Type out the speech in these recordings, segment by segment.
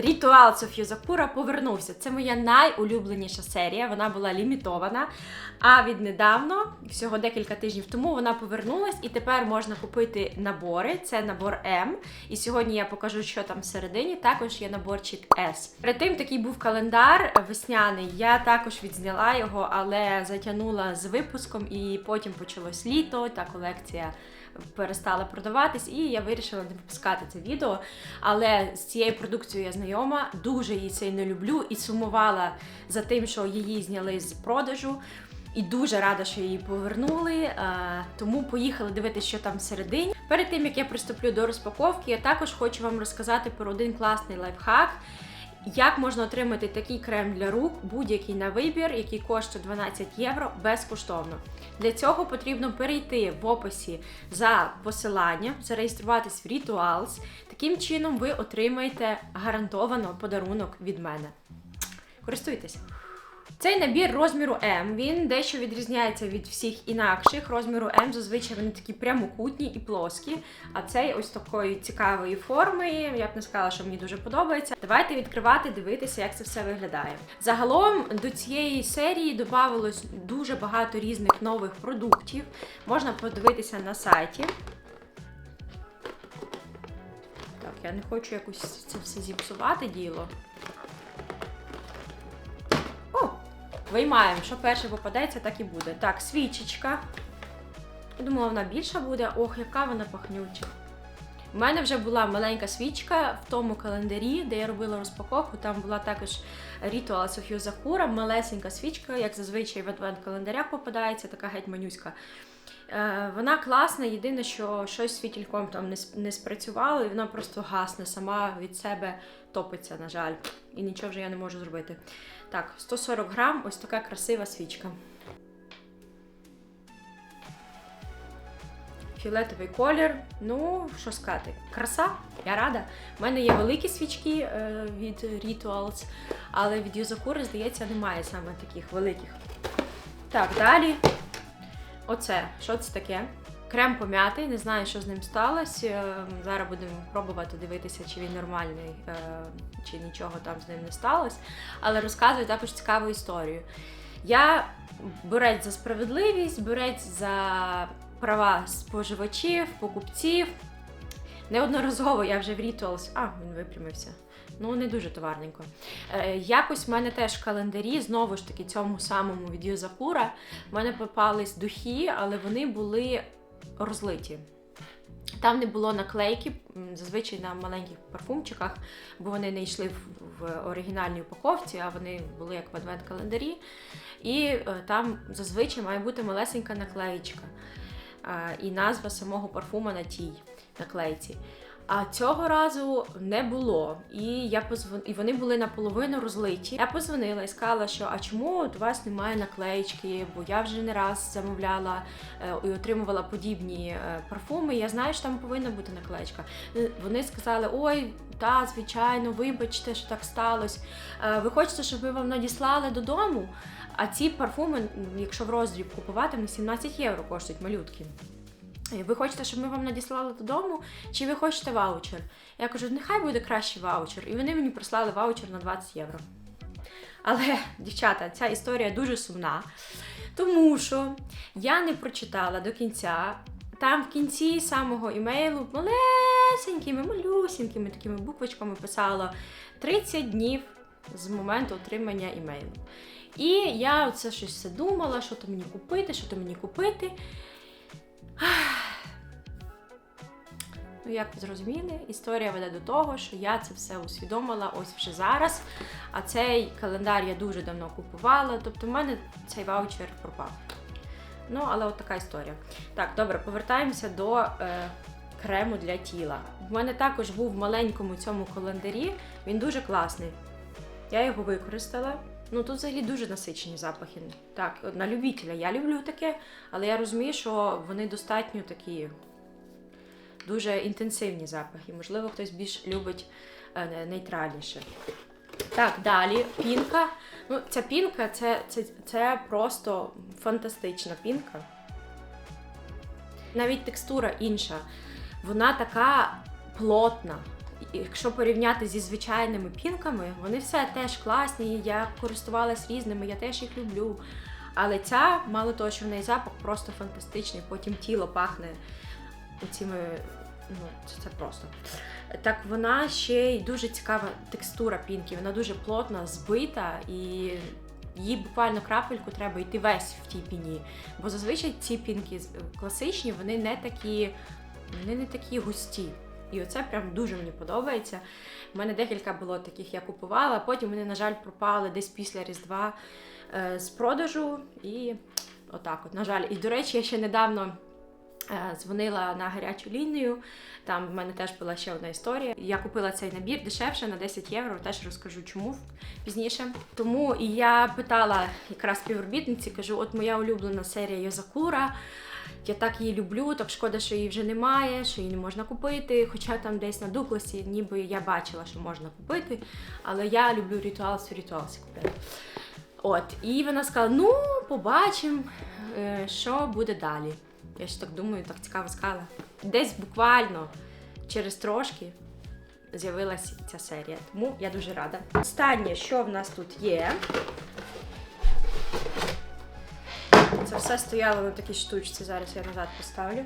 Ритуал Софію Закура повернувся. Це моя найулюбленіша серія. Вона була лімітована. А віднедавно, всього декілька тижнів тому, вона повернулась, і тепер можна купити набори. Це набор М. І сьогодні я покажу, що там всередині. Також є наборчик С. Перед тим такий був календар весняний. Я також відзняла його, але затягнула з випуском, і потім почалось літо. Та колекція перестала продаватись, і я вирішила не випускати це відео. Але з цією продукцією я знайома, дуже її сильно люблю і сумувала за тим, що її зняли з продажу. І дуже рада, що її повернули. е, Тому поїхали дивитися, що там всередині. Перед тим як я приступлю до розпаковки, я також хочу вам розказати про один класний лайфхак. Як можна отримати такий крем для рук, будь-який на вибір, який коштує 12 євро безкоштовно. Для цього потрібно перейти в описі за посиланням, зареєструватись в Rituals. Таким чином ви отримаєте гарантовано подарунок від мене. Користуйтесь! Цей набір розміру М, він дещо відрізняється від всіх інакших. Розміру М зазвичай вони такі прямокутні і плоскі. А цей ось такої цікавої форми. Я б не сказала, що мені дуже подобається. Давайте відкривати, дивитися, як це все виглядає. Загалом до цієї серії додавалось дуже багато різних нових продуктів. Можна подивитися на сайті. Так, я не хочу якось це все зіпсувати діло. Виймаємо, що перше попадеться, так і буде. Так, свічечка. Я думала, вона більша буде. Ох, яка вона пахнюча. У мене вже була маленька свічка в тому календарі, де я робила розпаковку. Там була також Ritual Софію Закура, малесенька свічка, як зазвичай в адвент-календарях попадається, така геть манюська. Е, Вона класна, єдине, що щось з світільком там не, спрацювало, і вона просто гасне, сама від себе топиться, на жаль. І нічого вже я не можу зробити. Так, 140 грам, ось така красива свічка. Фіолетовий колір. Ну, що сказати, краса, я рада. У мене є великі свічки е, від Rituals, але від Юзакури, здається, немає саме таких великих. Так, далі. Оце, що це таке? Крем пом'ятий, не знаю, що з ним сталося. Е, Зараз будемо пробувати дивитися, чи він нормальний, е, чи нічого там з ним не сталося. Але розказую також цікаву історію. Я борець за справедливість, борець за права споживачів, покупців. Неодноразово я вже в Rituals... А, він випрямився. Ну, не дуже товарненько. Е, якось в мене теж в календарі, знову ж таки, цьому самому від Юзакура, в мене попались духи, але вони були розлиті. Там не було наклейки, зазвичай на маленьких парфумчиках, бо вони не йшли в, оригінальній упаковці, а вони були як в адвент-календарі. І е, там зазвичай має бути малесенька наклеїчка е, і назва самого парфума на тій наклейці. А цього разу не було. І я позвон... і вони були наполовину розлиті. Я позвонила і сказала, що а чому от у вас немає наклеїчки? Бо я вже не раз замовляла е, і отримувала подібні е, парфуми. Я знаю, що там повинна бути наклеїчка. Е, Вони сказали: ой, та, звичайно, вибачте, що так сталося. Ви хочете, щоб ми вам надіслали додому? А ці парфуми, якщо в роздріб купувати, вони 17 євро коштують малютки. Ви хочете, щоб ми вам надіслали додому, чи ви хочете ваучер? Я кажу, нехай буде краще ваучер. І вони мені прислали ваучер на 20 євро. Але, дівчата, ця історія дуже сумна, тому що я не прочитала до кінця. Там в кінці самого імейлу малесенькими, малюсінькими такими буквочками писало 30 днів з моменту отримання імейлу. І я оце щось все думала, що то мені купити, що то мені купити. Ну, як ви зрозуміли, історія веде до того, що я це все усвідомила ось вже зараз. А цей календар я дуже давно купувала, тобто в мене цей ваучер пропав. Ну, але от така історія. Так, добре, повертаємося до е, крему для тіла. В мене також був в маленькому цьому календарі, він дуже класний. Я його використала. Ну тут взагалі дуже насичені запахи. Так, на любителя я люблю таке, але я розумію, що вони достатньо такі дуже інтенсивні запахи. Можливо, хтось більш любить е, нейтральніше. Так, далі пінка. Ну, ця пінка це, це, це просто фантастична пінка. Навіть текстура інша. Вона така плотна. якщо порівняти зі звичайними пінками, вони все теж класні. Я користувалась різними, я теж їх люблю. Але ця, мало того, що в неї запах просто фантастичний, потім тіло пахне цими. Ну, це, просто. Так вона ще й дуже цікава текстура пінки, вона дуже плотна, збита і їй буквально крапельку треба йти весь в тій піні. Бо зазвичай ці пінки класичні, вони не такі, вони не такі густі. І оце прям дуже мені подобається. У мене декілька було таких, я купувала, а потім вони, на жаль, пропали десь після Різдва е, з продажу. І отак, от, на жаль. І до речі, я ще недавно. Е, Дзвонила на гарячу лінію, там в мене теж була ще одна історія. Я купила цей набір дешевше на 10 євро, теж розкажу чому пізніше. Тому і я питала якраз співробітниці, кажу: от моя улюблена серія Йозакура. Я так її люблю, так шкода, що її вже немає, що її не можна купити. Хоча там десь на Дукласі, ніби я бачила, що можна купити. Але я люблю ритуалс в ритуалсі купити. От, і вона сказала: ну, побачимо, е, що буде далі. Я ж так думаю, так цікаво сказала. Десь буквально через трошки з'явилася ця серія. Тому я дуже рада. Останнє, що в нас тут є. Це все стояло на такій штучці. Зараз я назад поставлю.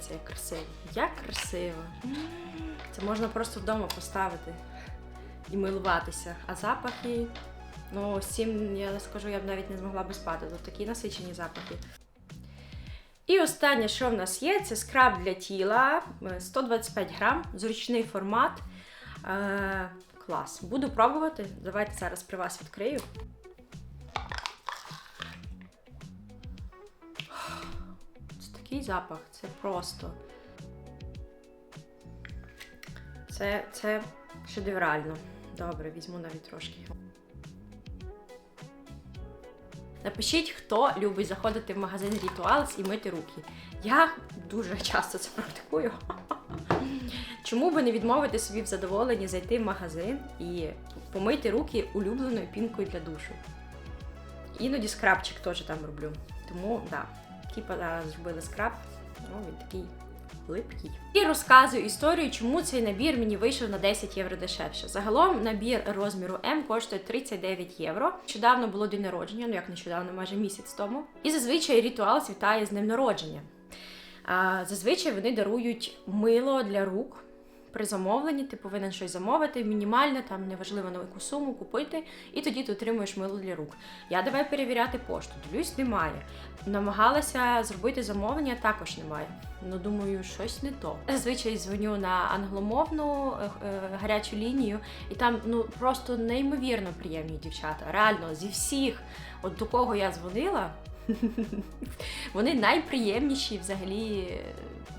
Це як красиво. Як красиво. Це можна просто вдома поставити і милуватися. А запахи. Ну, цим я скажу, я б навіть не змогла би спати. Тут такі насичені запахи. І останнє, що в нас є, це скраб для тіла е, 125 грам, зручний формат. Е, клас. Буду пробувати. Давайте зараз при вас відкрию. Це такий запах, це просто. Це, це шедеврально. Добре, візьму навіть трошки. Напишіть, хто любить заходити в магазин Rituals і мити руки. Я дуже часто це практикую. Чому би не відмовити собі в задоволенні зайти в магазин і помити руки улюбленою пінкою для душу? Іноді скрабчик теж там роблю. Тому, так, да, зараз зробили скраб, ну він такий липкий. І розказую історію, чому цей набір мені вийшов на 10 євро дешевше. Загалом набір розміру М коштує 39 євро. Нещодавно було день народження, ну як нещодавно, майже місяць тому. І зазвичай ритуал світає з днем народження. Зазвичай вони дарують мило для рук. При замовленні ти повинен щось замовити, мінімальне, там неважливо на яку суму купити, і тоді ти отримуєш мило для рук. Я давай перевіряти пошту. Дивлюсь, немає. Намагалася зробити замовлення, також немає. Ну думаю, щось не то. Зазвичай дзвоню на англомовну е, е, гарячу лінію, і там ну просто неймовірно приємні дівчата. Реально, зі всіх, от до кого я дзвонила, вони найприємніші взагалі е,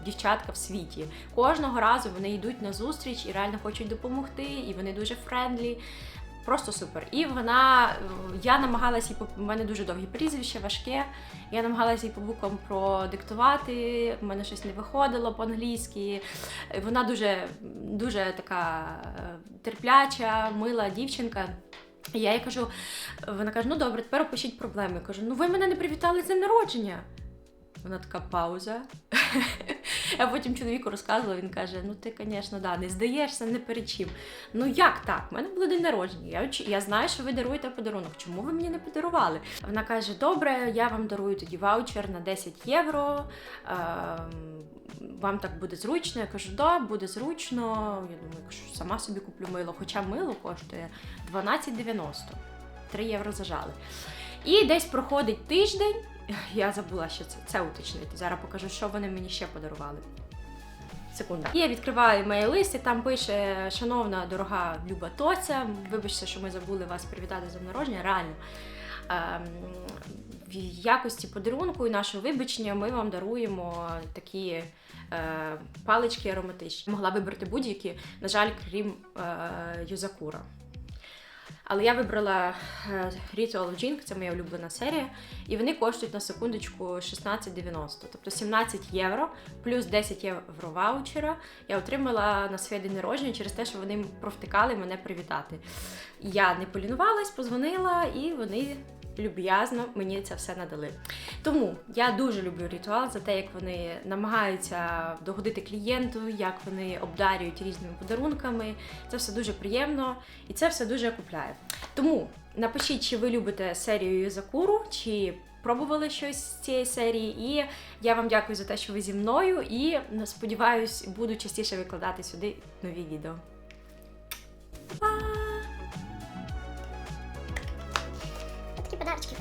дівчатка в світі. Кожного разу вони йдуть на зустріч і реально хочуть допомогти, і вони дуже френдлі. Просто супер. І вона, е, я намагалася їй по- мене дуже довгі прізвище, важке. Я намагалася їй по буквам продиктувати. в мене щось не виходило по-англійськи. Вона дуже, дуже така е, терпляча, мила дівчинка. Я їй кажу, вона каже: ну добре, тепер опишіть проблеми. Я кажу, ну ви мене не привітали з днем народження. Вона така пауза. А потім чоловіку розказувала, він каже: Ну ти, звісно, да, не здаєшся не перед чим. Ну як так? У мене було день народження. Я, я знаю, що ви даруєте подарунок. Чому ви мені не подарували? Вона каже: Добре, я вам дарую тоді ваучер на 10 євро. Ем, вам так буде зручно. Я кажу, да, буде зручно. Я думаю, якщо сама собі куплю мило, хоча мило коштує 12,90. 3 євро зажали. І десь проходить тиждень. Я забула ще це, це уточнити. Зараз покажу, що вони мені ще подарували. Секунда. Я відкриваю мейл-лист, і там пише: Шановна, дорога Люба Тоця, вибачте, що ми забули вас привітати з днем народження. Реально. Ем, в якості подарунку і нашого вибачення ми вам даруємо такі е, палички ароматичні. Могла вибрати будь-які, на жаль, крім е, Юзакура. Але я вибрала е, Ritual of Jink, це моя улюблена серія, і вони коштують на секундочку 16,90, тобто 17 євро плюс 10 євро ваучера я отримала на своє день народження через те, що вони провтикали мене привітати. Я не полінувалась, позвонила, і вони люб'язно мені це все надали. Тому я дуже люблю ритуал за те, як вони намагаються догодити клієнту, як вони обдарюють різними подарунками. Це все дуже приємно і це все дуже окупляє. Тому напишіть, чи ви любите серію Юзакуру, чи пробували щось з цієї серії. І я вам дякую за те, що ви зі мною. І сподіваюсь, буду частіше викладати сюди нові відео. Па! Вот такие подарочки.